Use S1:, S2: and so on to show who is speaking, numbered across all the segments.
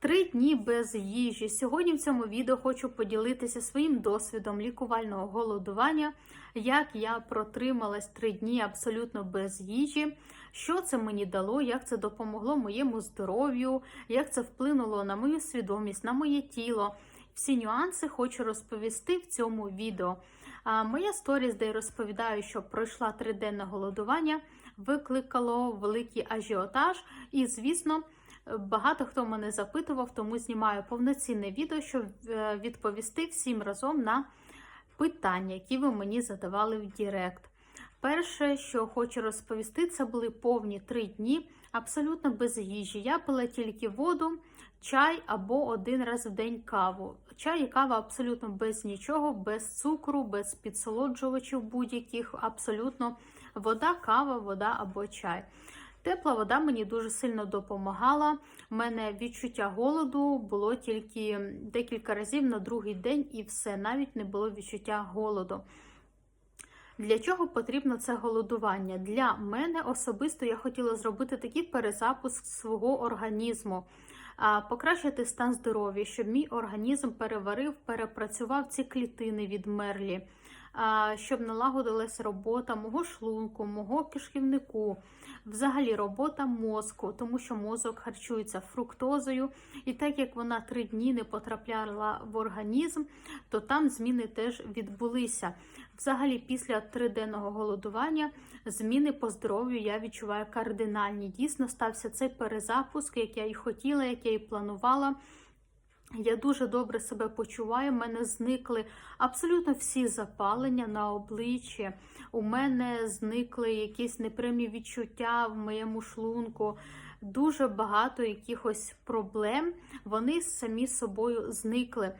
S1: Три дні без їжі. Сьогодні в цьому відео хочу поділитися своїм досвідом лікувального голодування, як я протрималась три дні абсолютно без їжі, що це мені дало, як це допомогло моєму здоров'ю, як це вплинуло на мою свідомість, на моє тіло. Всі нюанси хочу розповісти в цьому відео. А моя сторіс, де я розповідаю, що пройшла триденне голодування, викликало великий ажіотаж, і, звісно, багато хто мене запитував, тому знімаю повноцінне відео, щоб е, відповісти всім разом на питання, які ви мені задавали в Дірект. Перше, що хочу розповісти, це були повні три дні абсолютно без їжі. Я пила тільки воду, чай або один раз в день каву. Чай і кава абсолютно без нічого, без цукру, без підсолоджувачів будь-яких, абсолютно вода, кава, вода або чай. Тепла вода мені дуже сильно допомагала. У мене відчуття голоду було тільки декілька разів на другий день, і все, навіть не було відчуття голоду. Для чого потрібно це голодування? Для мене особисто я хотіла зробити такий перезапуск свого організму, покращити стан здоров'я, щоб мій організм переварив, перепрацював ці клітини відмерлі, щоб налагодилась робота мого шлунку, мого кишківнику, взагалі робота мозку, тому що мозок харчується фруктозою, і так як вона три дні не потрапляла в організм, то там зміни теж відбулися. Взагалі, після триденного голодування зміни по здоров'ю я відчуваю кардинальні. Дійсно, стався цей перезапуск, як я і хотіла, як я і планувала. Я дуже добре себе почуваю. У мене зникли абсолютно всі запалення на обличчі. У мене зникли якісь непрямі відчуття в моєму шлунку. Дуже багато якихось проблем вони самі собою зникли.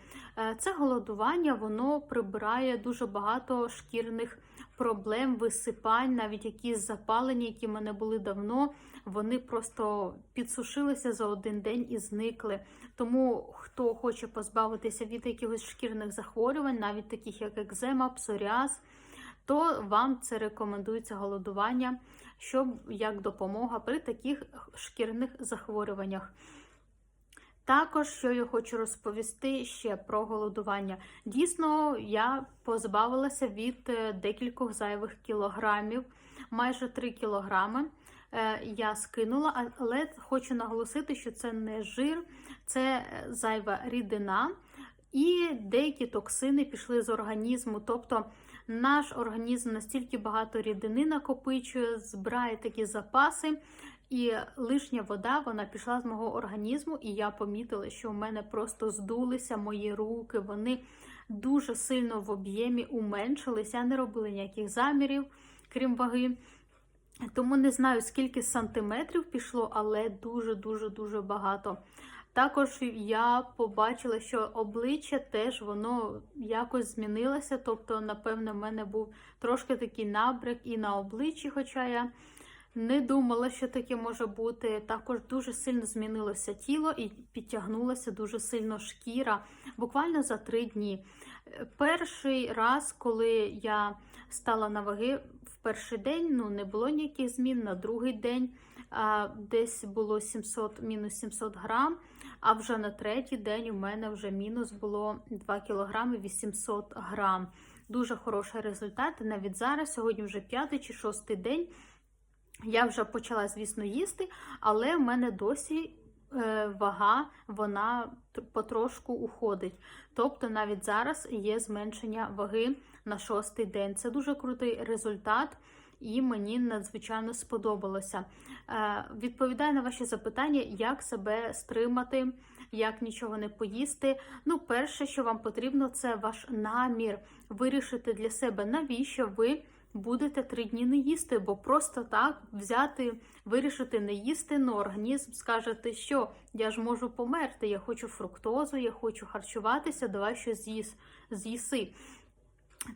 S1: Це голодування воно прибирає дуже багато шкірних проблем, висипань, навіть якісь запалення, які в мене були давно, вони просто підсушилися за один день і зникли. Тому хто хоче позбавитися від якихось шкірних захворювань, навіть таких як екзема, псоріаз, то вам це рекомендується голодування, щоб як допомога при таких шкірних захворюваннях. Також, що я хочу розповісти ще про голодування. Дійсно, я позбавилася від декількох зайвих кілограмів, майже 3 кілограми. Я скинула, але хочу наголосити, що це не жир, це зайва рідина, і деякі токсини пішли з організму. Тобто наш організм настільки багато рідини накопичує, збирає такі запаси. І лишня вода вона пішла з мого організму, і я помітила, що у мене просто здулися мої руки, вони дуже сильно в об'ємі уменшилися. Я не робила ніяких замірів, крім ваги. Тому не знаю, скільки сантиметрів пішло, але дуже-дуже дуже багато. Також я побачила, що обличчя теж воно якось змінилося. Тобто, напевно, в мене був трошки такий набряк і на обличчі, хоча я не думала, що таке може бути. Також дуже сильно змінилося тіло і підтягнулася дуже сильно шкіра, буквально за три дні. Перший раз, коли я стала на ваги в перший день, ну не було ніяких змін. На другий день десь було 700, мінус 700 грам. А вже на третій день у мене вже мінус було 2 кілограми 800 грам. Дуже хороший результат. Навіть зараз, сьогодні вже п'ятий чи шостий день. Я вже почала, звісно, їсти, але в мене досі е, вага, вона потрошку уходить. Тобто навіть зараз є зменшення ваги на шостий день. Це дуже крутий результат. І мені надзвичайно сподобалося. Е, відповідаю на ваші запитання, як себе стримати, як нічого не поїсти. Ну, перше, що вам потрібно, це ваш намір вирішити для себе, навіщо ви будете три дні не їсти, бо просто так взяти, вирішити не їсти, ну організм скаже, що я ж можу померти, я хочу фруктозу, я хочу харчуватися, давай щось з'їс, з'їси.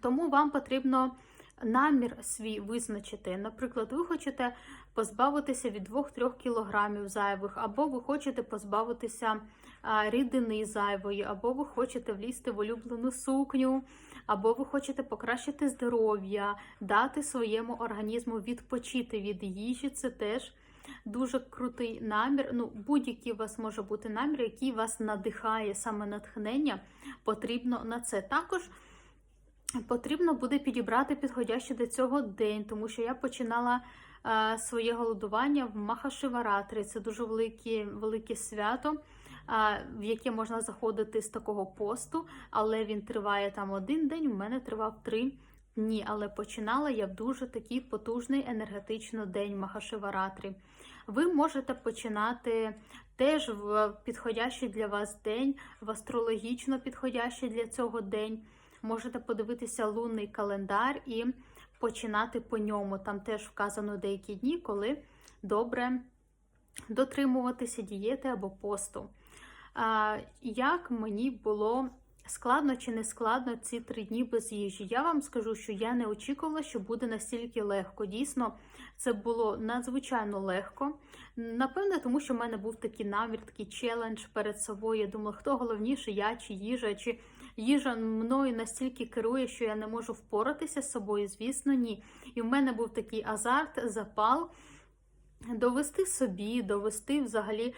S1: Тому вам потрібно намір свій визначити. Наприклад, ви хочете позбавитися від 2-3 кілограмів зайвих, або ви хочете позбавитися рідини зайвої, або ви хочете влізти в улюблену сукню, або ви хочете покращити здоров'я, дати своєму організму відпочити від їжі. Це теж дуже крутий намір. Ну, будь-який у вас може бути намір, який вас надихає, саме натхнення, потрібно на це. Також потрібно буде підібрати підходящий до цього день, тому що я починала е, своє голодування в Махашиваратрі. Це дуже велике, велике свято, е, в яке можна заходити з такого посту, але він триває там один день. У мене тривав три дні. Але починала я в дуже такий потужний енергетично день Махашиваратрі. Ви можете починати теж в підходящий для вас день, в астрологічно підходящий для цього день. Можете подивитися лунний календар і починати по ньому. Там теж вказано деякі дні, коли добре дотримуватися дієти або посту. Як мені було складно чи не складно ці три дні без їжі? Я вам скажу, що я не очікувала, що буде настільки легко. Дійсно, це було надзвичайно легко. Напевне, тому що в мене був такий намір, такий челендж перед собою. Я думала, хто головніше, я чи їжа, чи їжа мною настільки керує, що я не можу впоратися з собою. Звісно, ні. І в мене був такий азарт, запал довести собі, довести взагалі,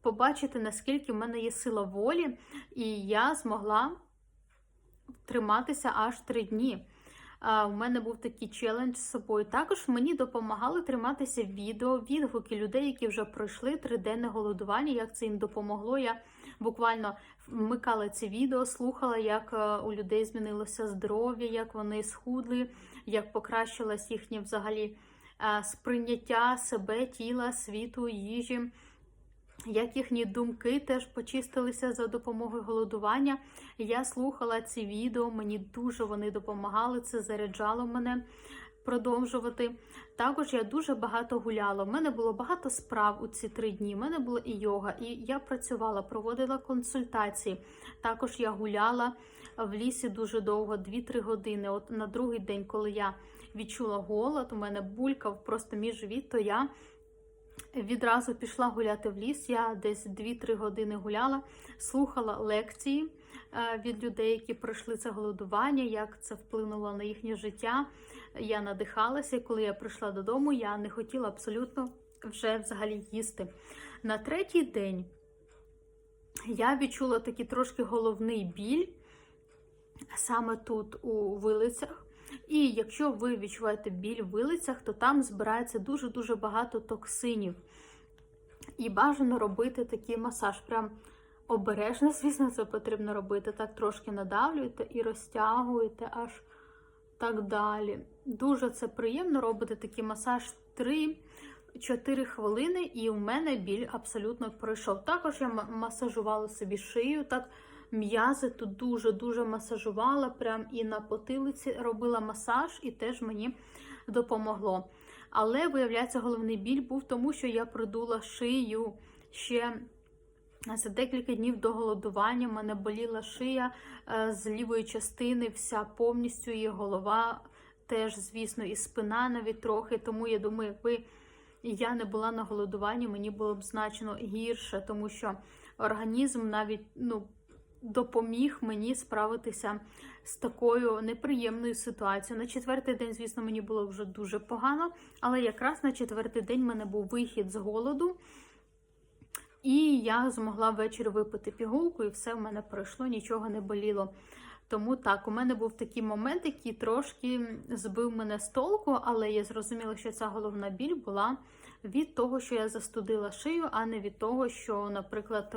S1: побачити, наскільки в мене є сила волі, і я змогла триматися аж три дні. У мене був такий челендж з собою. Також мені допомагали триматися відео, відгуки людей, які вже пройшли триденне голодування. Як це їм допомогло? Я буквально вмикала ці відео, слухала, як е, у людей змінилося здоров'я, як вони схудли, як покращилось їхнє взагалі е, сприйняття себе, тіла, світу, їжі. Як їхні думки теж почистилися за допомогою голодування. Я слухала ці відео, мені дуже вони допомагали, це заряджало мене продовжувати. Також я дуже багато гуляла. У мене було багато справ у ці три дні. У мене була і йога, і я працювала, проводила консультації. Також я гуляла в лісі дуже довго, 2-3 години. От на другий день, коли я відчула голод, у мене булькав просто мій живіт, то я. Відразу пішла гуляти в ліс. Я десь 2-3 години гуляла, слухала лекції від людей, які пройшли це голодування, як це вплинуло на їхнє життя. Я надихалася, і коли я прийшла додому, я не хотіла абсолютно вже взагалі їсти. На третій день я відчула такий трошки головний біль саме тут, у вилицях. І якщо ви відчуваєте біль в вилицях, то там збирається дуже-дуже багато токсинів. І бажано робити такий масаж. Прям обережно, звісно, це потрібно робити. Так трошки надавлюєте і розтягуєте аж так далі. Дуже це приємно робити такий масаж 3-4 хвилини, і у мене біль абсолютно пройшов. Також я масажувала собі шию. так М'язи тут дуже-дуже масажувала, прям і на потилиці робила масаж, і теж мені допомогло. Але, виявляється, головний біль був тому, що я придула шию ще за декілька днів до голодування. мене боліла шия е, з лівої частини, вся повністю її голова, теж, звісно, і спина навіть трохи. Тому я думаю, якби я не була на голодуванні, мені було б значно гірше, тому що організм навіть ну, допоміг мені справитися з такою неприємною ситуацією. На четвертий день, звісно, мені було вже дуже погано, але якраз на четвертий день в мене був вихід з голоду. І я змогла ввечері випити пігулку, і все в мене пройшло, нічого не боліло. Тому так, у мене був такий момент, який трошки збив мене з толку, але я зрозуміла, що ця головна біль була від того, що я застудила шию, а не від того, що, наприклад,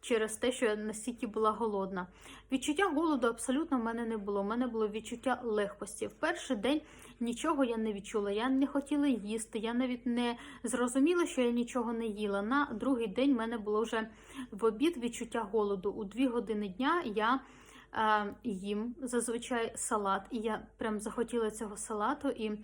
S1: через те, що я настільки була голодна. Відчуття голоду абсолютно в мене не було. У мене було відчуття легкості. В перший день нічого я не відчула. Я не хотіла їсти, я навіть не зрозуміла, що я нічого не їла. На другий день в мене було вже в обід відчуття голоду. У дві години дня я е, їм зазвичай салат, і я прям захотіла цього салату. і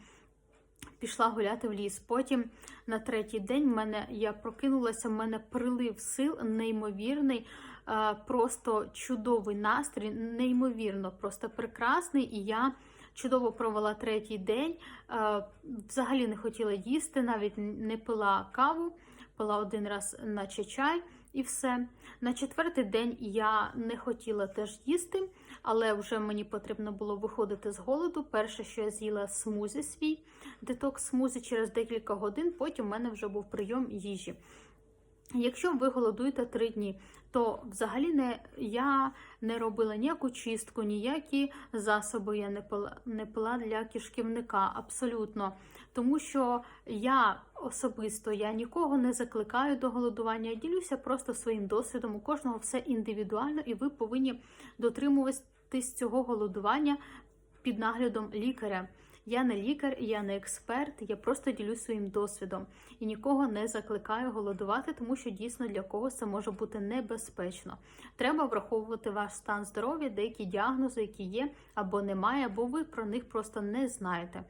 S1: пішла гуляти в ліс. Потім на третій день в мене я прокинулася, в мене прилив сил, неймовірний, е, просто чудовий настрій, неймовірно, просто прекрасний. І я чудово провела третій день. Е, взагалі не хотіла їсти, навіть не пила каву, пила один раз, наче чай. і все. На четвертий день я не хотіла теж їсти, але вже мені потрібно було виходити з голоду. Перше, що я з'їла смузі свій детокс смузі через декілька годин, потім в мене вже був прийом їжі. Якщо ви голодуєте три дні, то взагалі не я не робила ніяку чистку, ніякі засоби я не пила, не пила для кишківника, абсолютно. Тому що я особисто я нікого не закликаю до голодування, я ділюся просто своїм досвідом. У кожного все індивідуально, і ви повинні дотримуватись цього голодування під наглядом лікаря. Я не лікар, я не експерт, я просто ділюсь своїм досвідом і нікого не закликаю голодувати, тому що дійсно для когось це може бути небезпечно. Треба враховувати ваш стан здоров'я, деякі діагнози, які є або немає, або ви про них просто не знаєте.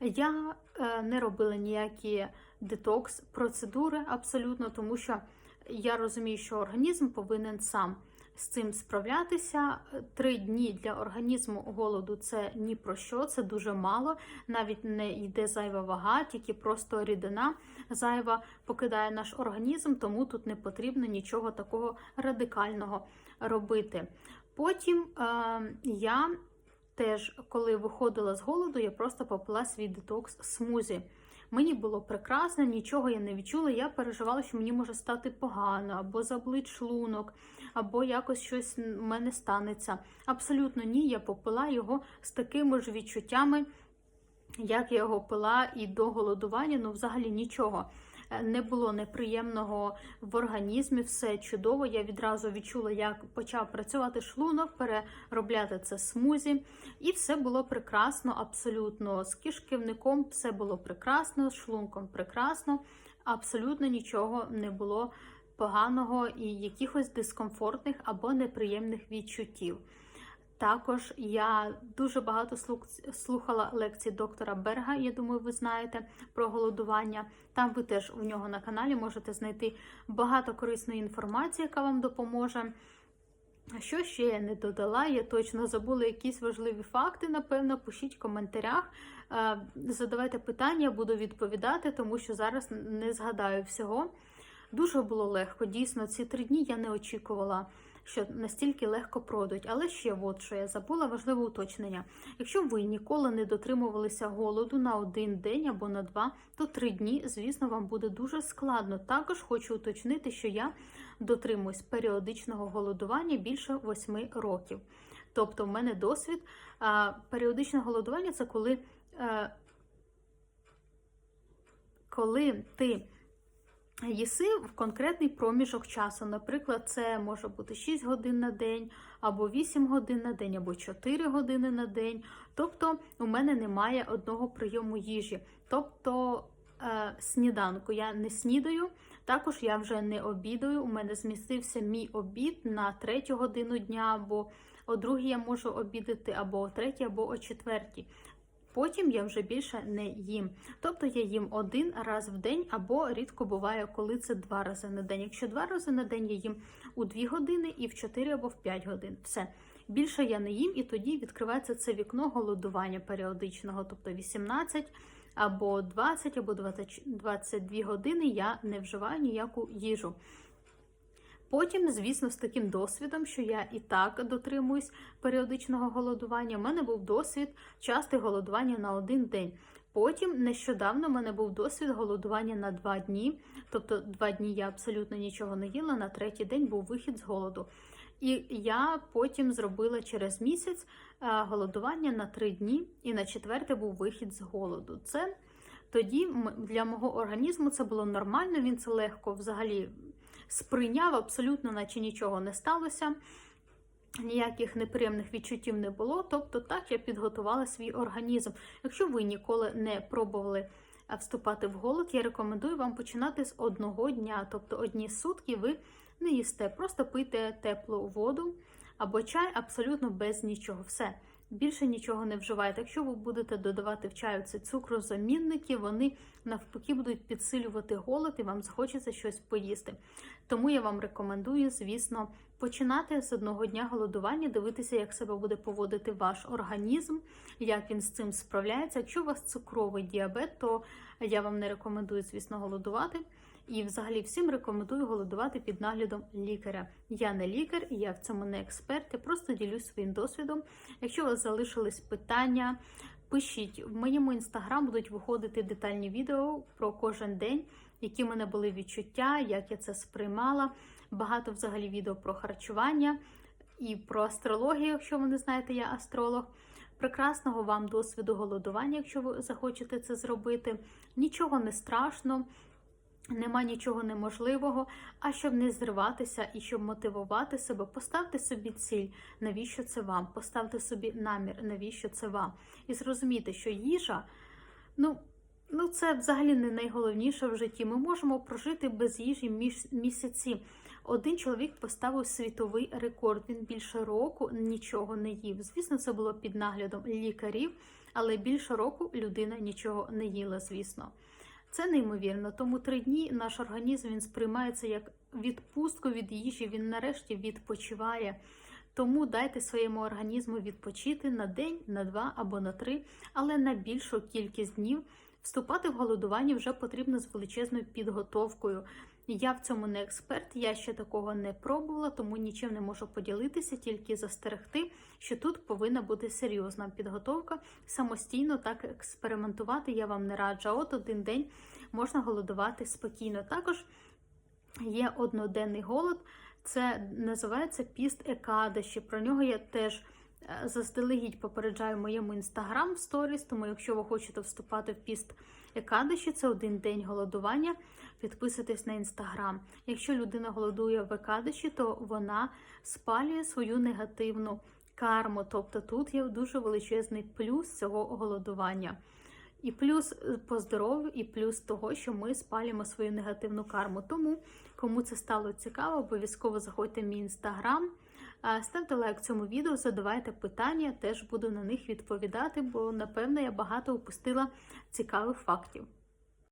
S1: Я е, не робила ніякі детокс-процедури абсолютно, тому що я розумію, що організм повинен сам з цим справлятися. Три дні для організму голоду це ні про що, це дуже мало. Навіть не йде зайва вага, тільки просто рідина зайва покидає наш організм, тому тут не потрібно нічого такого радикального робити. Потім е, я теж, коли виходила з голоду, я просто попила свій детокс смузі. Мені було прекрасно, нічого я не відчула. Я переживала, що мені може стати погано, або заблить шлунок, або якось щось в мене станеться. Абсолютно ні, я попила його з такими ж відчуттями, як я його пила і до голодування, ну взагалі нічого. Не було неприємного в організмі, все чудово. Я відразу відчула, як почав працювати шлунок, переробляти це смузі, і все було прекрасно, абсолютно з кишківником все було прекрасно, з шлунком прекрасно, абсолютно нічого не було поганого і якихось дискомфортних або неприємних відчуттів. Також я дуже багато слухала лекції доктора Берга. Я думаю, ви знаєте про голодування. Там ви теж у нього на каналі можете знайти багато корисної інформації, яка вам допоможе. Що ще я не додала? Я точно забула якісь важливі факти. Напевно, пишіть в коментарях, е, задавайте питання, буду відповідати, тому що зараз не згадаю всього. Дуже було легко. Дійсно, ці три дні я не очікувала що настільки легко пройдуть. Але ще от що я забула важливе уточнення. Якщо ви ніколи не дотримувалися голоду на один день або на два, то три дні, звісно, вам буде дуже складно. Також хочу уточнити, що я дотримуюсь періодичного голодування більше восьми років. Тобто, в мене досвід періодичне голодування це коли. Е, коли ти їси в конкретний проміжок часу. Наприклад, це може бути 6 годин на день, або 8 годин на день, або 4 години на день. Тобто, у мене немає одного прийому їжі. Тобто е, сніданку я не снідаю, також я вже не обідаю. У мене змістився мій обід на 3 годину дня, або о другій я можу обідати, або о третій, або о четвертій. Потім я вже більше не їм. Тобто я їм один раз в день, або рідко буває, коли це два рази на день. Якщо два рази на день я їм у 2 години і в 4 або в 5 годин. Все. Більше я не їм, і тоді відкривається це вікно голодування періодичного, тобто 18 або 20, або 20, 22 години я не вживаю ніяку їжу. Потім, звісно, з таким досвідом, що я і так дотримуюсь періодичного голодування, у мене був досвід часте голодування на один день. Потім нещодавно в мене був досвід голодування на два дні, тобто два дні я абсолютно нічого не їла, на третій день був вихід з голоду. І я потім зробила через місяць е, голодування на три дні, і на четвертий був вихід з голоду. Це тоді для мого організму це було нормально, він це легко взагалі сприйняв, абсолютно, наче нічого не сталося. Ніяких неприємних відчуттів не було, тобто так я підготувала свій організм. Якщо ви ніколи не пробували вступати в голод, я рекомендую вам починати з одного дня, тобто одні сутки ви не їсте, просто пийте теплу воду або чай абсолютно без нічого. Все більше нічого не вживайте. Якщо ви будете додавати в чаю ці цукрозамінники, вони навпаки будуть підсилювати голод і вам захочеться щось поїсти. Тому я вам рекомендую, звісно, починати з одного дня голодування, дивитися, як себе буде поводити ваш організм, як він з цим справляється. Якщо у вас цукровий діабет, то я вам не рекомендую, звісно, голодувати. І взагалі всім рекомендую голодувати під наглядом лікаря. Я не лікар, я в цьому не експерт. Я просто ділюсь своїм досвідом. Якщо у вас залишились питання, пишіть в моєму інстаграм будуть виходити детальні відео про кожен день, які в мене були відчуття, як я це сприймала. Багато взагалі відео про харчування і про астрологію, якщо ви не знаєте, я астролог. Прекрасного вам досвіду голодування, якщо ви захочете це зробити. Нічого не страшно, нема нічого неможливого. А щоб не зриватися і щоб мотивувати себе, поставте собі ціль, навіщо це вам, поставте собі намір, навіщо це вам. І зрозумійте, що їжа, ну. Ну, це взагалі не найголовніше в житті. Ми можемо прожити без їжі місяці. Один чоловік поставив світовий рекорд. Він більше року нічого не їв. Звісно, це було під наглядом лікарів, але більше року людина нічого не їла, звісно. Це неймовірно. Тому три дні наш організм він сприймається як відпустку від їжі. Він нарешті відпочиває. Тому дайте своєму організму відпочити на день, на два або на три, але на більшу кількість днів. Вступати в голодування вже потрібно з величезною підготовкою. Я в цьому не експерт, я ще такого не пробувала, тому нічим не можу поділитися, тільки застерегти, що тут повинна бути серйозна підготовка. Самостійно так експериментувати я вам не раджу. А От один день можна голодувати спокійно. Також є одноденний голод, це називається піст екадаші. Про нього я теж. Заздалегідь попереджаю в моєму інстаграм сторіс, тому якщо ви хочете вступати в піст Екадиші, це один день голодування. Підписуйтесь на інстаграм. Якщо людина голодує в Екадиші, то вона спалює свою негативну карму. Тобто тут є дуже величезний плюс цього голодування. І плюс по здоров'ю, і плюс того, що ми спалюємо свою негативну карму. Тому, кому це стало цікаво, обов'язково заходьте в мій інстаграм. Ставте лайк цьому відео, задавайте питання, теж буду на них відповідати, бо напевно я багато упустила цікавих фактів.